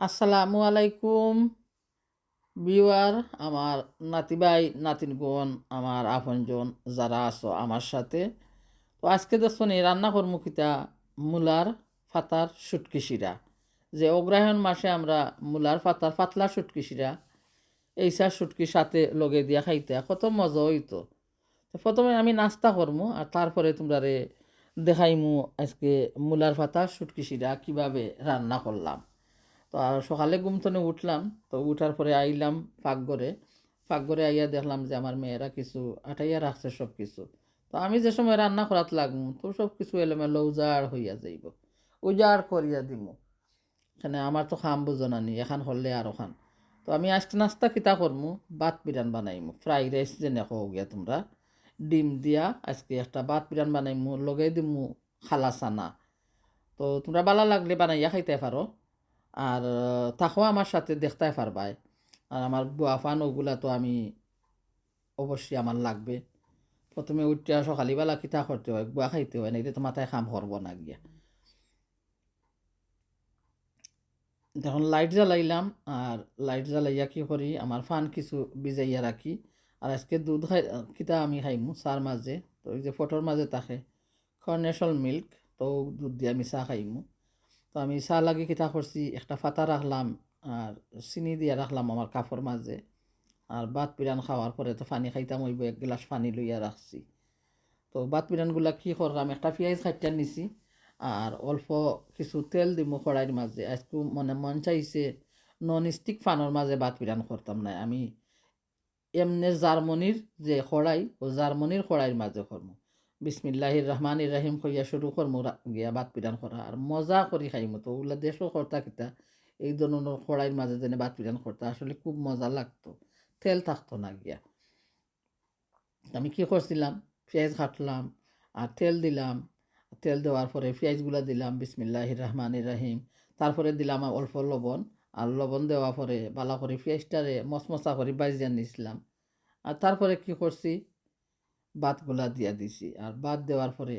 আসসালামু আলাইকুম। বিওয়ার আমার নাতিবাই, নাতিনগণ, আমার আপনজন যারা আছো আমার সাথে। তো আজকে দেখুন এই রান্না কর্মকিতা মূলার ফাতার সুটকি শিরা। যে অগ্রহায়ণ মাসে আমরা মূলার ফাতার পাতলা সুটকি শিরা এইসা সুটকির সাথে লগে দিয়া খাইতে কত মজা হইতো। তো প্রথমে আমি নাস্তা করমু আর তারপরে তোমরা রে দেখাইমু আজকে মূলার ফাতা সুটকি শিরা কীভাবে রান্না করলাম। তো আর সকালে ঘুম উঠলাম, তো উঠার পরে আইলাম পাকঘরে। পাকঘরে আইয়া দেখলাম যে আমার মেয়েরা কিছু আটাইয়া রাখছে সব কিছু তো আমি যে সময় রান্না করাত লাগবো তো সব কিছু এলোমেলো উজাড় হইয়া যাইব। উজাড় করিয়া দিমু। এখানে আমার তো খাম বুঝনা নি এখান হলে আর ওখান। তো আমি আজকে নাস্তা কিতা করমু? বাত বিরান বানাইমু। ফ্রাই রাইস যে নেখো গিয়া তোমরা। ডিম দিয়া আজকে একটা বাত বিরান বানাইমু লগে দিমু খালা চানা তো তোমরা বালা লাগলে বানাইয়া খাইতে পারো। আর তাকেও আমার সাথে দেখতে পারবাই। আর আমার বুয়াফান ওগুলা তো আমি অবশ্যই আমার লাগবে। প্রথমে উঠিয়া সকালবেলা কিতা করতে হয়, বুয়া খাইতে হয়, নাইলে তো মাথায় খাম করব না গিয়া। তখন লাইট জ্বালাইলাম, আর লাইট জ্বালাইয়া কি করি, আমার ফান কিছু বিজাইয়া রাখি। আর আজকে দুধ খাই কিতা আমি খাইমু, চার মাঝে। তো ওই যে ফটোর মাঝে থাকে কর্নেশল মিল্ক, তো দুধ দিয়ে আমি চাহ খাইমু। তো আমি চাহ লাগি কিতা করছি একটা ফাতা রাখলাম আর চিনি দিয়া রাখলাম আমার কাপড় মাঝে আর বাত পিরান খাওয়ার পরে তো পানি খাইতাম ওইব এক গ্লাস পানি লইয়া রাখছি তো বাত পিরানগুলা কী করলাম একটা পেঁয়াজ খাইটা নিছি আর অল্প কিছু তেল দিমু কড়াইয়ের মাঝে আজকে মনে মন চাইছে নন স্টিক ফানোর মাঝে বাত পিরান করতাম না আমি এমনি জার্মনির যে কড়াই, ও জার্মনির কড়াইয়ের মাঝে করব বিসমিল্লাহির রহমান রাহিম কইয়া শুরু করমু গিয়া বাত পিরান করা। আর মজা করি খাই মতো ওগুলা দেশও করতা কিতা, এই ধরনের কড়াইয়ের মাঝে যেন বাত পিরান করতা, আসলে খুব মজা লাগতো, তেল থাকতো না গিয়া। আমি কি করছিলাম, পেঁয়াজ কাটলাম, আর তেল দিলাম, তেল দেওয়ার পরে পেঁয়াজগুলা দিলাম বিসমিল্লাহ রহমান রাহিম, তারপরে দিলাম অল্প লবণ, আর লবণ দেওয়ার পরে বালা করে পেঁয়াজটারে মশমশা করে বাইজিয়া নিয়েছিলাম আর তারপরে কি করছি বাতগুলা দিয়া দিছি। আর বাত দেওয়ার পরে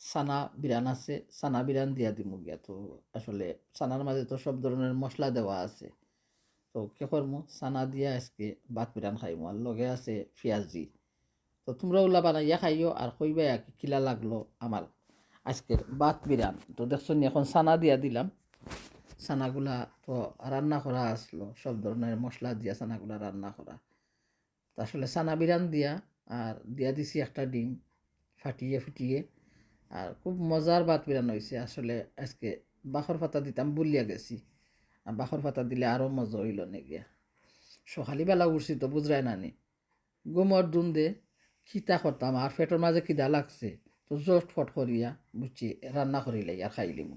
সানা বিরান আছে সানা বিরান দিয়া দিমু গিয়া। তো আসলে সানার মাঝে তো সব ধরনের মশলা দেওয়া আছে। তো কে করমু? সানা দিয়া আজকে বাত বিরান খাইমু। আর লগে আছে পেঁয়াজি। তো তোমরা ওলা বানাইয়া খাইও আর কইবাই আর কিলা লাগল আমার আজকের বাত বিরান। তো দেখছ এখন সানা দিয়া দিলাম। সানাগুলা তো রান্না করা আসলো। সব ধরনের মশলা দিয়া সানাগুলা রান্না করা। আসলে সানা বিরান দিয়া আর দিয়া দিছি একটা ডিম ফাটিয়ে ফুটিয়ে। আর খুব মজার বাত বিরান হয়েছে আসলে আজকে বাখর পাতা দিতাম, বলিয়া গেছি। আর বাখর পাতা দিলে আরও মজা হইল নেগিয়া সকালবেলা উঠছি তো বুঝরাই নানি গুমর দুন্দে খিতা করতাম। আর পেটের মাঝে খিদা লাগছে, তো জট ফট করিয়া বুঝছি রান্না করিলে আর খাইলিম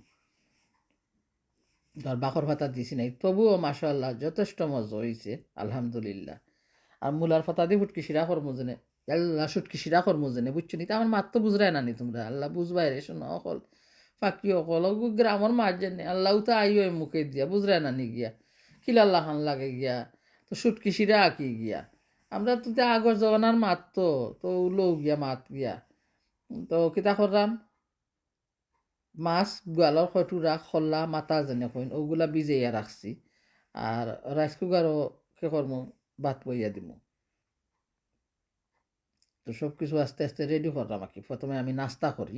ধর বাখর পাতা দিছি নাই, তবুও মাসাল্লাহ যথেষ্ট মজা হয়েছে আলহামদুলিল্লাহ। আর মূলার পাতা দিয়ে ফুটকি শিরা করব যেনে আল্লাহ সুটকি শিরা করব যেনে বুঝছ নি? আমার মাত তো বুঝরাই নানি তোমরা? আল্লাহ বুঝবাই রে, শোনো অকল। ফাঁকি অকল। গ্রামের মাছ জানি আল্লাহ তো আইও মুখে দিয়া বুঝরাই নানি গিয়া। কিলাল্লাহ খান লাগে গিয়া? তো সুটকি শিরা আঁকি গিয়া? আমরা তো আগর জমানার মাত তো তো লৌ গিয়া মাত গিয়া। তো কিতা করলাম মাছ, গোয়ালৰ খৈটোৰা খল্লা মাতা যেনে কইন, ওগুলা বিজাইয়া রাখছি আর রাইস কুকারও কে করমু ভাত বইয়া দিমু। তো সব কিছু আস্তে আস্তে রেডি করলাম আর কি প্রথমে আমি নাস্তা করি,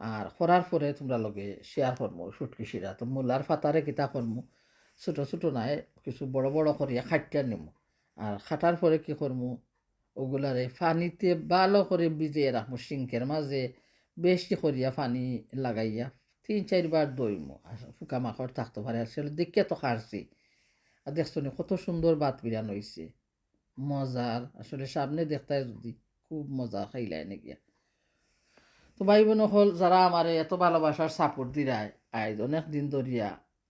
আর করার পরে তোমরা লগে শেয়ার করমু সুটকি শিরা। তো মূলার ফাতারে কিতা করমু, ছোটো ছোটো নাই, কিছু বড় বড় করিয়া খাটিয়া নিমু। আর খাটার পরে কি করমু, ওগুলারে পানিতে ভালো করে ভিজিয়ে রাখব সিঙ্কের মাঝে বেশি করিয়া পানি লাগাইয়া তিন চারবার দইমু আর ফুকা মাখড় থাকতে পারে, আর সেটা দেখে তো খারছি আর দেখছ কত সুন্দর বাত বিরান হয়েছে মজার। আসলে সামনে দেখতে যদি খুব মজা খাইলাই নাকি তো ভাই বোন হল যারা আমার এত ভালোবাসার সাপোর্ট দিরায় আজ অনেক দিন ধরিয়া,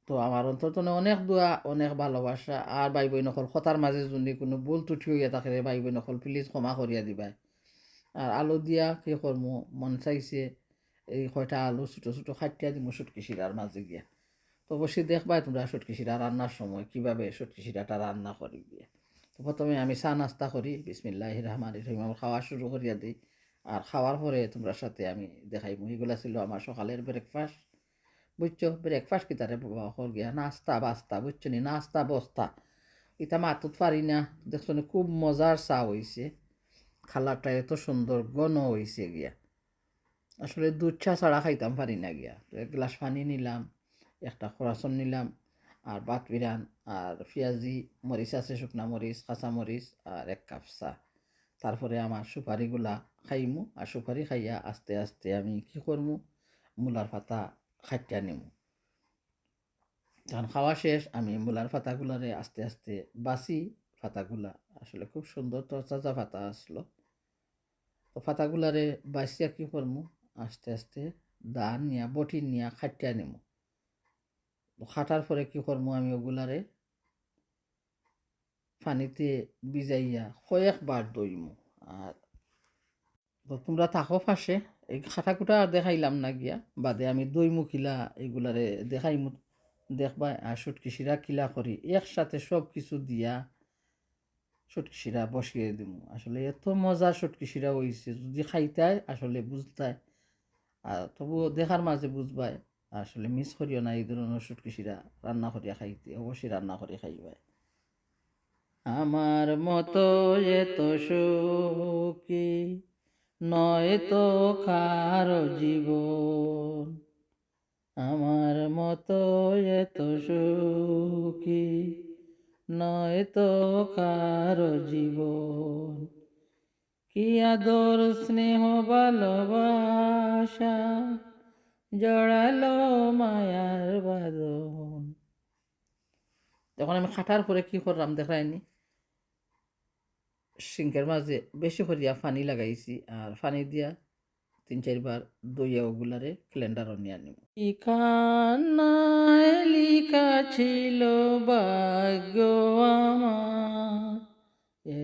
তো আমার অন্তত অনেক দোয়া, অনেক ভালোবাসা। আর ভাই বোন হল কথার মাঝে যদি কোনো ভুল টুটি হইয়া থাকে ভাই বোন হল প্লিজ ক্ষমা করিয়া দিবাই আর আলু দিয়া কি করমু, মন চাইছে এই কয়টা আলু ছোটো ছোটো খাটিয়া দিমু সুটকি শিরার মাঝে গিয়া। তো অবশ্যই দেখবাই তোমরা সুটকি শিরা রান্নার সময় কীভাবে সুটকি শিরাটা রান্না করি গিয়া। প্রথমে আমি চা নাস্তা করি বিসমিল্লাহ রহমান রহিম, আমার খাওয়া শুরু করিয়া দিই। আর খাওয়ার পরে তোমরা সাথে আমি দেখাই এগুলা ছিল আমার সকালের ব্রেকফাস্ট বুঝছ? ব্রেকফাস্ট কিতারে হর গিয়া নাস্তা বাস্তা, বুঝছ নি? নাস্তা বস্তা। ইতা মাতুত পারি না। দেখছ নি? খুব মজার চা হইছে। খালারটা এত সুন্দর, ঘন হইছে গিয়া। আসলে দুধ চা ছাড়া খাইতাম পারি না গিয়া। তো এক গ্লাস পানি নিলাম, একটা খরাসন নিলাম। আর বাত বিরান, আর পেঁয়াজি মরিচ আছে, শুকনা মরিচ, কাঁচা মরিচ, আর এক কাপ চা। তারপরে আমার সুপারিগুলা খাইমু, আর সুপারি খাইয়া আস্তে আস্তে আমি কি করমু? মূলার পাতা খাইটা নিমু। যখন খাওয়া শেষ, আমি মূলার পাতাগুলারে আস্তে আস্তে বাসি পাতাগুলা আসলে খুব সুন্দর তরতাজা পাতা আসলো। তো পাতাগুলারে বাসিয়া কি করমু? আস্তে আস্তে দা নিয়া, বটি নিয়া খাটিয়া নিমু। খাটার পরে কি করমু আমি ওগুলারে পানিতে ভিজাইয়া কয়েকবার দইমু। আর তো তোমরা থাকো পাশে, এই খাটাকুটা আর দেখাইলাম না গিয়া। বাদে আমি দইমু কিলা এগুলারে দেখাইমু। দেখবা, আর সুটকি শিরা কিলা করি, একসাথে সব কিছু দিয়া সুটকি শিরা বসিয়ে দিব আসলে এত মজার সুটকি শিরা হইছে, যদি খাইতাই আসলে বুঝতাই আর তবুও দেখার মাঝে বুঝবাই আসলে মিস করিও না, এই ধরনের সুটকি শিরা রান্না করিয়া খাইতে, অবশ্যই রান্না করে খাইবাই আমার মতো এত সুখী, নয় তো কারও জীবন। আমার মতো এত সুখী, নয় তো কারও জীবন। কি আদর, স্নেহ, ভালোবাসা জড়ালো মায়ার বাদন। তখন আমি খাটার পরে কি করলাম দেখায়নি। সিঙ্কের মাঝে বেশি করিয়া পানি লাগাইছি আর পানি দিয়া তিন চারবার দইয়া ওগুলারে ক্যালেন্ডারও নিয়ে আনিব ইখানায় লিখা ছিল ভাগ্য আমার।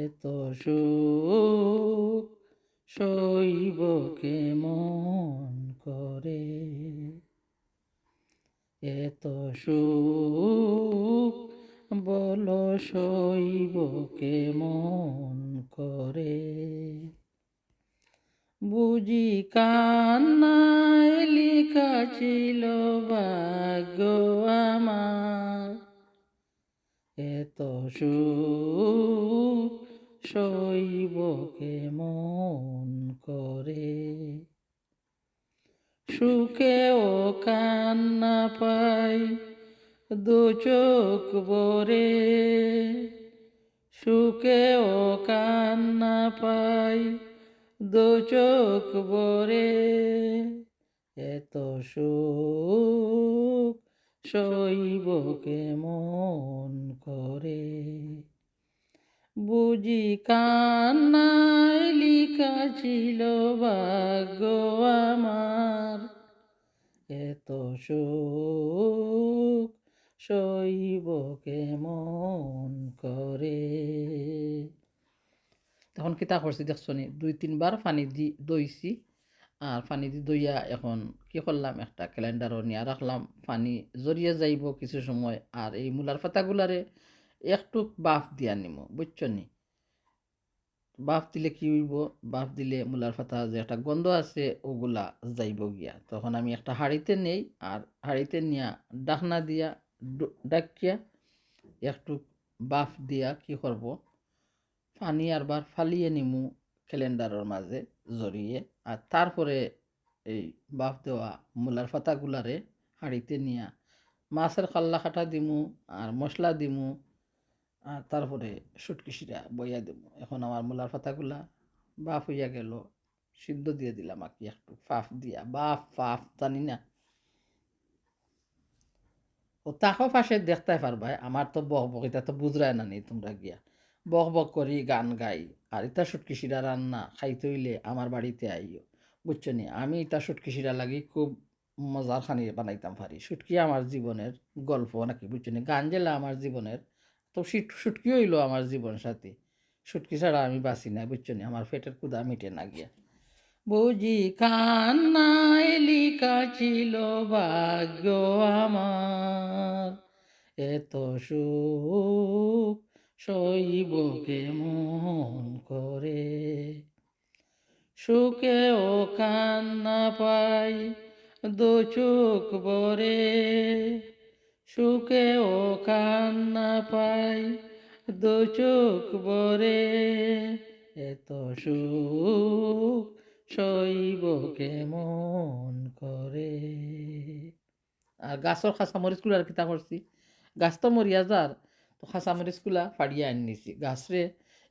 এত সুখ শৈব কেমন? করে। এত সুখ বলো শৈব কেমন করে। বুঝি কান্নায় লেখা ছিল ভাগ্য আমার। এত সুখ শৈব কেমন করে। সুখে ও কান্না পাই, দু চোখ বরে সুখে ও কান্না পাই, দু চোখ বরে এত সুখ শৈব কেমন করে? বুঝি কান্নায় লিখা ছিল আমার এত সুখ শৈব কেমন করে? তখন কিতা করছি দেখছ নি দুই, তিনবার পানি দি, দইছি আর পানি দি দইয়া এখন কি করলাম? একটা ক্যালেন্ডারও নিয়ে রাখলাম, পানি জড়িয়ে যাইব কিছু সময় আর এই মূলার পাতাগুলারে একটু বাফ দিয়া নিম বুঝছ নি বাফ দিলে কি হইব? বাফ দিলে মূলার ফাতা যে একটা গন্ধ আছে, ওগুলা যাইব গিয়া। তখন আমি একটা হাঁড়িতে নেই আর হাঁড়িতে নিয়া ডাকনা দিয়া ডাকিয়া একটু বাফ দিয়া কি করব? পানি আরবার ফালিয়ে নিমু ক্যালেন্ডারের মাঝে জড়িয়ে। আর তারপরে এই বাফ দেওয়া মূলার পাতাগুলারে হাঁড়িতে নিয়া মাছের কাল্লা কাটা দিমু আর মশলা দিমু। আর তারপরে সুটকি শিরা বইয়া দেবো। এখন আমার মূলার পাতাগুলা বাফ হইয়া গেল, সিদ্ধ দিয়ে দিলাম আর কি একটু, ফাফ দিয়া। বাফ, ফাফ, জানি না। ও তাকো ফাঁসে দেখতে পারবা আমার তো বক বক, এটা তো বুঝরায় না নি তোমরা গিয়া। বক বক করি গান গাই, আর ইটা সুটকি শিরা রান্না, খাইতে হইলে আমার বাড়িতে আইও। বুঝছ নি? আমি ইটা সুটকি শিরা লাগি খুব মজার খানি বানাইতাম পারি। সুটকি আমার জীবনের গল্প নাকি, বুঝছ নি? গান জেলা আমার জীবনের তো সিট- সুটকি হইল আমার জীবন সাথী। সুটকি ছাড়া আমি বাঁচি না, বুঝছ নি? আমার পেটের ক্ষুদা মিটে না গিয়া। বুঝি কান্নায় লিখা ছিল ভাগ্য আমার। এত সুখ সইব কেমন করে? সুখে ও কান্না পাই, দু চোখ বরে সুখে ও কান্না পাই, দু চোখ বরে এত সুখ শৈব কেমন করে? আর গাছর খাঁচামরিচগুলো আর কিতা করছি গাছ তো মরিয়া যার তো খাঁচামরিচগুলা ফাড়িয়া আনি নিছি। গাছরে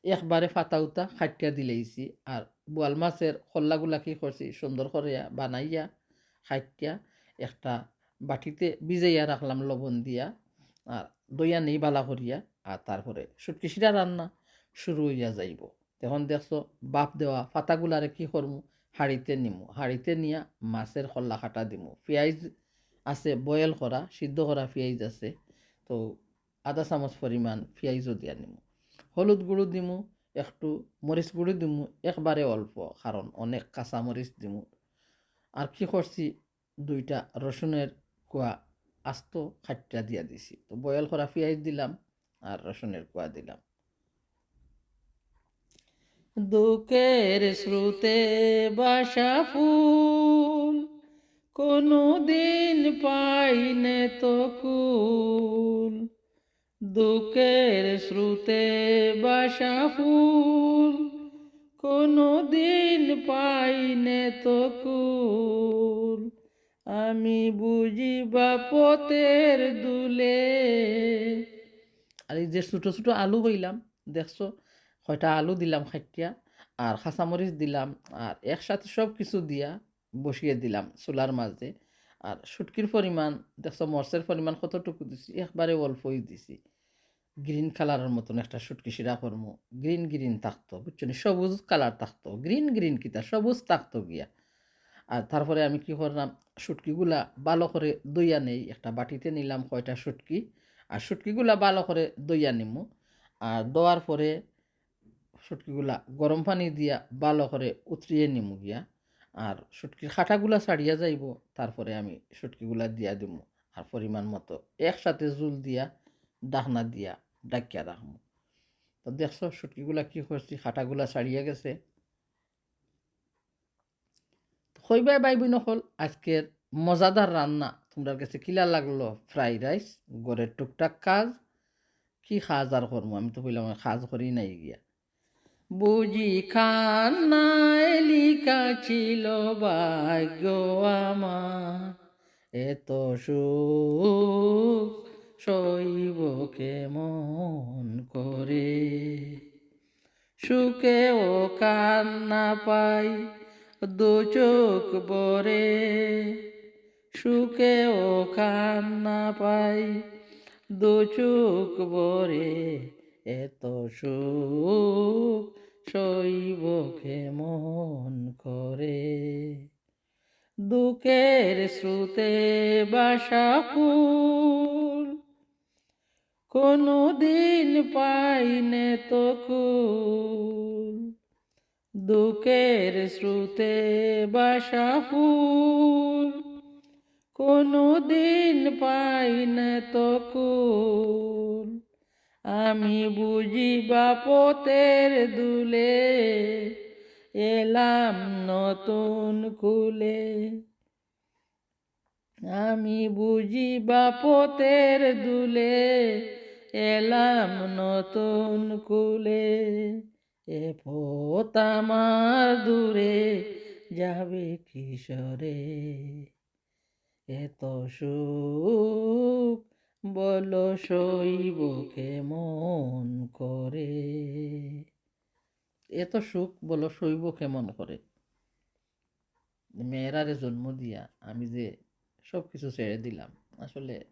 একবারে ফাতা উতা খাটিয়া দিলেইছি আর বোয়াল মাছের খোল্লাগুলা কি করছি সুন্দর করে বানাইয়া খাটিয়া একটা বাটিতে ভিজাইয়া রাখলাম লবণ দিয়া, আর দইয়া নেই বালা করিয়া, আর তারপরে সুটকি সিরা রান্না শুরু হইয়া যাইব। তখন দেখছ বাপ দেওয়া ফাতাগুলারে কি করমু? হাঁড়িতে নিমু। হাঁড়িতে নিয়া মাছের খল্লা খাটা দিমু। পেঁয়াজ আছে, বয়েল করা, সিদ্ধ করা পেঁয়াজ আছে, তো আধা চামচ পরিমাণ পেঁয়াজও দিয়া নিমু। হলুদ গুঁড়ো দিমু, একটু মরিচ গুঁড়ো দিমু, একবারে অল্প, কারণ অনেক কাঁচা মরিচ দিমু। আর কি করছি? দুইটা রসুনের কুয়া আস্ত খাট্টা দিয়া দিছি। তো বয়েল করা পেঁয়াজ দিলাম আর রসুনের কুয়া দিলাম। দুঃখের শ্রুতে বাসা ফুল কোনো দিন পাইনে তো কুল। দুঃখের শ্রুতে বাসা ফুল কোনো দিন পাইনে তো কুল। আমি বুঝি বাপতের দুলে। আর এই যে ছোটো ছোটো আলু হইলাম দেখছ? কয়টা আলু দিলাম খাটিয়া আর খাঁচামরিচ দিলাম, আর একসাথে সব কিছু দিয়া বসিয়ে দিলাম চুলার মাঝে। আর শুটকির পরিমাণ, দেখছ, মরচের পরিমাণ কতটুকু দিছি? একবারে অল্পই দিছি। গ্রিন কালারের মতন একটা শুটকি শিরা করমু। গ্রিন গ্রিন থাকতো, বুঝছ সবুজ কালার থাকতো। গ্রিন গ্রিন কিতা? সবুজ থাকতো গিয়া। আর তারপরে আমি কি করলাম শুটকিগুলা ভালো করে দইয়া নেই। একটা বাটিতে নিলাম কয়টা শুটকি আর শুটকিগুলা ভালো করে দইয়া নিমু। আর দেওয়ার পরে শুটকিগুলা গরম পানি দিয়া ভালো করে উতরিয়ে নিমু গিয়া। আর শুটকির খাটাগুলা ছাড়িয়া যাইব, তারপরে আমি শুটকিগুলা দিয়া দিমু। আর পরিমাণ মতো একসাথে জুল দিয়া, ডাকনা দিয়া ডাকিয়া রাখব তো দেখছ শুটকিগুলা কী করছি, খাটাগুলা ছাড়িয়ে গেছে। হইবাই বাইবি নকল আজকের মজাদার রান্না তোমরা কাছে কিলা লাগল? ফ্রাইড রাইস গড়ের টুকটাক কাজ, কি খাজ আর করব? আমি তো বললাম খাজ করি নাই গিয়া। বুঝি লিখা ছিল ভাগ্য আমার। এত সুখ শৈব কেমন করে? সুখে ও কান্না পাই দু চোখ বরে সুখে ও কান্না পাই। দু চোখ বরে এত সুখ শৈব কেমন করে। দুঃখের শ্রুতে বাসা কুল কোনো দিন পাইনে তো কুল। দুঃখের শ্রুতে বাসা ফুল। কোনো দিন পাইনে তো কুল আমি বুঝি বাপতের দুলে এলাম নতুন কুলে আমি বুঝি বাপতের দুলে এলাম নতুন কুলে এ পথ আমার দূরে যাবে কিশোরে। এত সুখ বলো শৈব কেমন করে? এত সুখ বলো শৈব কেমন করে? মেয়েরারে জন্ম দিয়া আমি যে সব কিছু ছেড়ে দিলাম, আসলে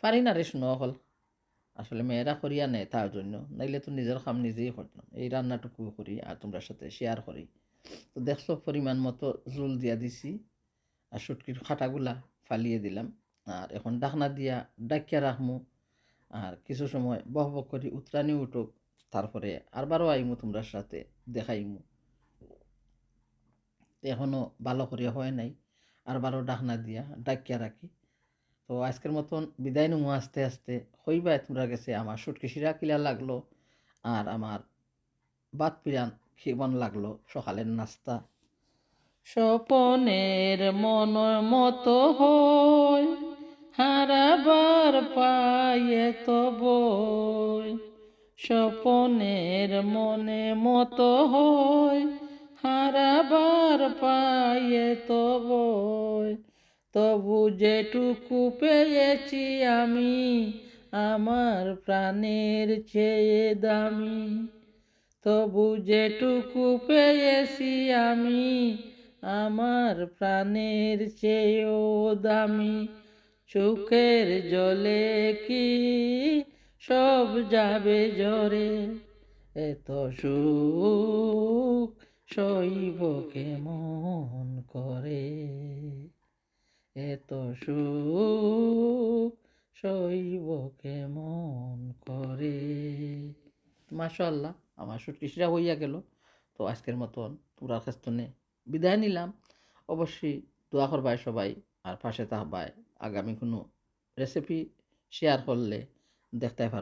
পারি না রে হল আসলে মেয়েরা করিয়া নেয় তার জন্য, নাইলে তো নিজের কাম নিজেই করতাম। এই রান্নাটুকু করি আর তোমরা সাথে শেয়ার করি। তো দেখছ পরিমাণ মতো জুল দিয়া দিছি আর সুটকির খাটাগুলা ফালিয়ে দিলাম। আর এখন ডাকনা দিয়া ডাকিয়া রাখমু। আর কিছু সময় বহ বহ করি, উতরানি উঠুক, তারপরে আরবারও আইমু তোমরা সাথে, দেখাইমু। এখনও ভালো করে হয় নাই। আরবারও ডাকনা দিয়া ডাকিয়া রাখি। তো আজকের মতন বিদায় নেব আস্তে আস্তে। হইবাই তোমরা গেছে আমার সুটকি শিরা কিলা লাগল আর আমার বাত পিরান কেমন লাগল সকালের নাস্তা। স্বপনের মন মতো হয় হারাবার পায়ে তো বই। স্বপনের মনে মতো হয় হারাবার পায়ে তো বই। তবু যেটুকু পেয়েছি আমি, আমার প্রাণের চেয়ে দামি। তবু যেটুকু পেয়েছি আমি, আমার প্রাণের চেয়েও দামি। চোখের জলে কি সব যাবে জরে এত সুখ সইব কেমন করে? এত সুখ সইব কেমন করে? মাশাল্লাহ আমার সুটকিসরা হইয়া গেল। তো আজকের মতন তোমরা থেকে বিদায় নিলাম। অবশ্যই দোয়া করবাই সবাই, আর পাশে তাহবায় আগামী কোনো রেসিপি শেয়ার করলে দেখতে পারো।